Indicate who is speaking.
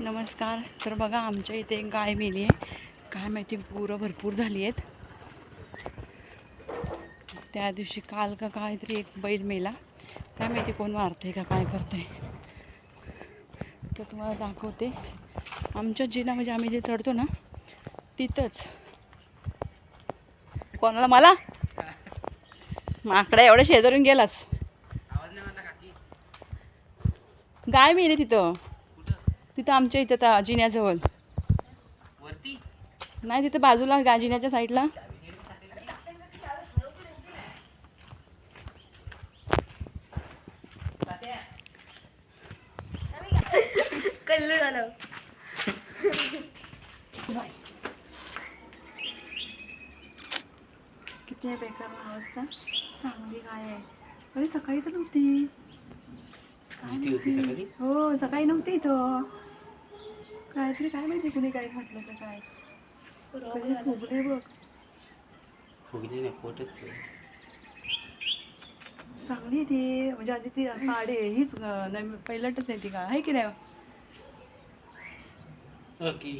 Speaker 1: नमस्कार. तर बघा आमच्या इथे एक गाय मेली आहे. काय माहिती गुरं भरपूर झाली आहेत. त्या दिवशी काल का काहीतरी एक बैल मेला. काय माहिती कोण मारते का काय करते तर तुम्हाला दाखवते. आमच्या जिना म्हणजे आम्ही जे चढतो ना तिथंच. कोणाला? मला? माकडा एवढ्या शेजारून गेलास. गाय मेली तिथं. तिथं आमच्या इथं त्या जिन्याजवळ.
Speaker 2: वरती?
Speaker 1: नाही तिथं बाजूला गा जिन्याच्या साईडला.
Speaker 3: कल्लू झालं.
Speaker 1: किती आहे बेकार अवस्था? चांगली गाय आहे? अरे सकाळी तर नव्हती. काय? हो सकाळी नव्हती इथं. काहीतरी काय माहिती कुणी काय घातलं का काय? फुगली बघ.
Speaker 2: फुगली नाही पोटच.
Speaker 1: चांगली आहे ती म्हणजे आधी ती काढे हीच अं, पहिलटच आहे ती का? आहे की नाही?
Speaker 2: ओके